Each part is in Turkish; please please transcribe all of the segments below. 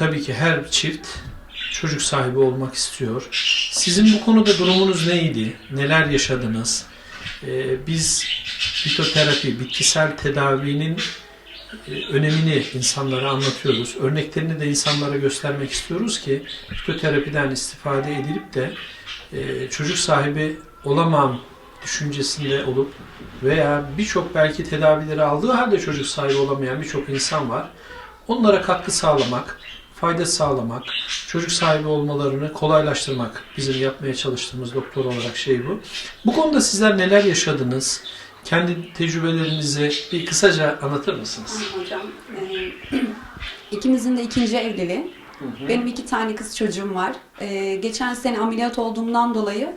tabii ki her çift çocuk sahibi olmak istiyor. Sizin bu konuda durumunuz neydi? Neler yaşadınız? Ee, biz fitoterapi, bitkisel tedavinin e, önemini insanlara anlatıyoruz. Örneklerini de insanlara göstermek istiyoruz ki fitoterapiden istifade edilip de e, çocuk sahibi olamam düşüncesinde olup veya birçok belki tedavileri aldığı halde çocuk sahibi olamayan birçok insan var. Onlara katkı sağlamak, fayda sağlamak, çocuk sahibi olmalarını kolaylaştırmak bizim yapmaya çalıştığımız doktor olarak şey bu. Bu konuda sizler neler yaşadınız? Kendi tecrübelerinizi bir kısaca anlatır mısınız? Hocam. Ee, ikimizin de ikinci evliliği. Benim iki tane kız çocuğum var. Ee, geçen sene ameliyat olduğumdan dolayı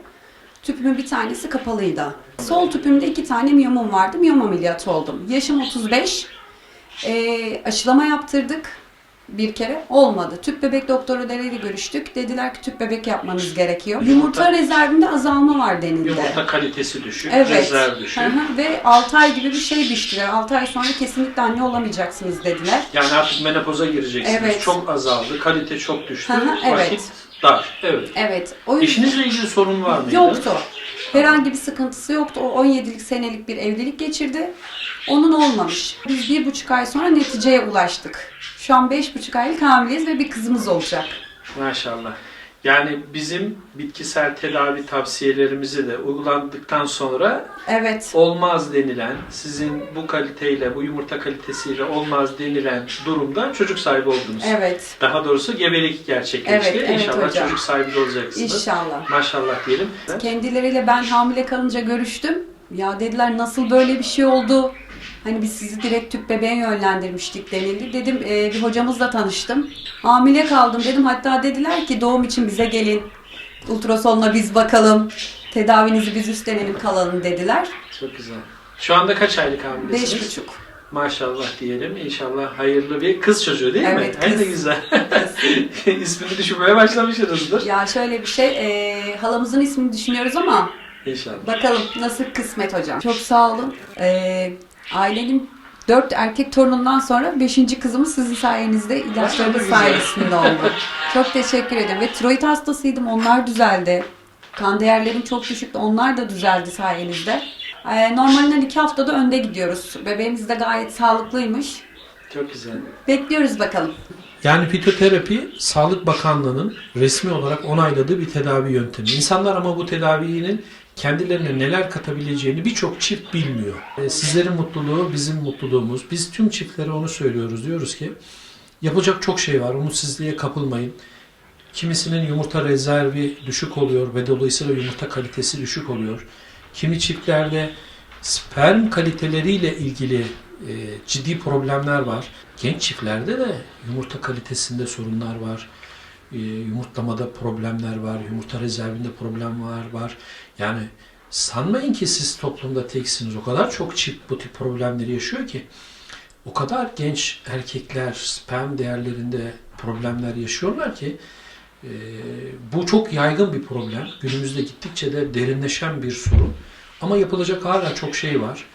tüpümün bir tanesi kapalıydı. Sol tüpümde iki tane miyomum vardı. Miyom ameliyatı oldum. Yaşım 35. Ee, aşılama yaptırdık bir kere. Olmadı. Tüp bebek doktorlarıyla görüştük. Dediler ki tüp bebek yapmanız gerekiyor. Yumurta rezervinde azalma var denildi. Yumurta kalitesi düşük, Evet. rezerv düşük. Hı hı. Ve 6 ay gibi bir şey düştüler. 6 ay sonra kesinlikle anne olamayacaksınız dediler. Yani artık menopoza gireceksiniz. Evet. Çok azaldı, kalite çok düştü, Hı hı, evet. vakit dar. Evet. Evet. O yüzden Eşinizle ilgili sorun var mıydı? yoktu. Herhangi bir sıkıntısı yoktu. O 17'lik senelik bir evlilik geçirdi. Onun olmamış. Biz bir buçuk ay sonra neticeye ulaştık. Şu an beş buçuk aylık hamileyiz ve bir kızımız olacak. Maşallah. Yani bizim bitkisel tedavi tavsiyelerimizi de uygulandıktan sonra Evet. olmaz denilen, sizin bu kaliteyle, bu yumurta kalitesiyle olmaz denilen durumda çocuk sahibi oldunuz. Evet. Daha doğrusu gebelik gerçekleşti. Evet, evet İnşallah hocam. çocuk sahibi olacaksınız. İnşallah. Maşallah diyelim. Kendileriyle ben hamile kalınca görüştüm. Ya dediler nasıl böyle bir şey oldu? Hani biz sizi direkt tüp bebeğe yönlendirmiştik denildi. Dedim e, bir hocamızla tanıştım. Hamile kaldım dedim. Hatta dediler ki doğum için bize gelin. Ultrasonla biz bakalım. Tedavinizi biz üstlenelim kalalım dediler. Çok güzel. Şu anda kaç aylık hamilesiniz? Beş buçuk. Maşallah diyelim. İnşallah hayırlı bir kız çocuğu değil mi? Evet, Hem de kız. güzel. İsmini düşünmeye başlamışsınızdır. Ya şöyle bir şey, e, halamızın ismini düşünüyoruz ama İnşallah. Bakalım nasıl kısmet hocam. Çok sağ olun. Ee, ailenin dört erkek torunundan sonra beşinci kızımız sizin sayenizde ilaçlarınız Güzel. sayesinde oldu. Çok teşekkür ederim. Ve tiroid hastasıydım. Onlar düzeldi. Kan değerlerim çok düşüktü. Onlar da düzeldi sayenizde. Ee, normalinden iki haftada önde gidiyoruz. Bebeğimiz de gayet sağlıklıymış. Çok güzel. Bekliyoruz bakalım. Yani fitoterapi Sağlık Bakanlığı'nın resmi olarak onayladığı bir tedavi yöntemi. İnsanlar ama bu tedavinin kendilerine neler katabileceğini birçok çift bilmiyor. E, Sizlerin mutluluğu bizim mutluluğumuz. Biz tüm çiftlere onu söylüyoruz. Diyoruz ki yapacak çok şey var. Umutsuzluğa kapılmayın. Kimisinin yumurta rezervi düşük oluyor ve dolayısıyla yumurta kalitesi düşük oluyor. Kimi çiftlerde sperm kaliteleriyle ilgili e, ciddi problemler var. Genç çiftlerde de yumurta kalitesinde sorunlar var. E, yumurtlamada problemler var. Yumurta rezervinde problemler var. Yani sanmayın ki siz toplumda teksiniz. O kadar çok çift bu tip problemleri yaşıyor ki. O kadar genç erkekler sperm değerlerinde problemler yaşıyorlar ki e, bu çok yaygın bir problem. Günümüzde gittikçe de derinleşen bir sorun. Ama yapılacak hala çok şey var.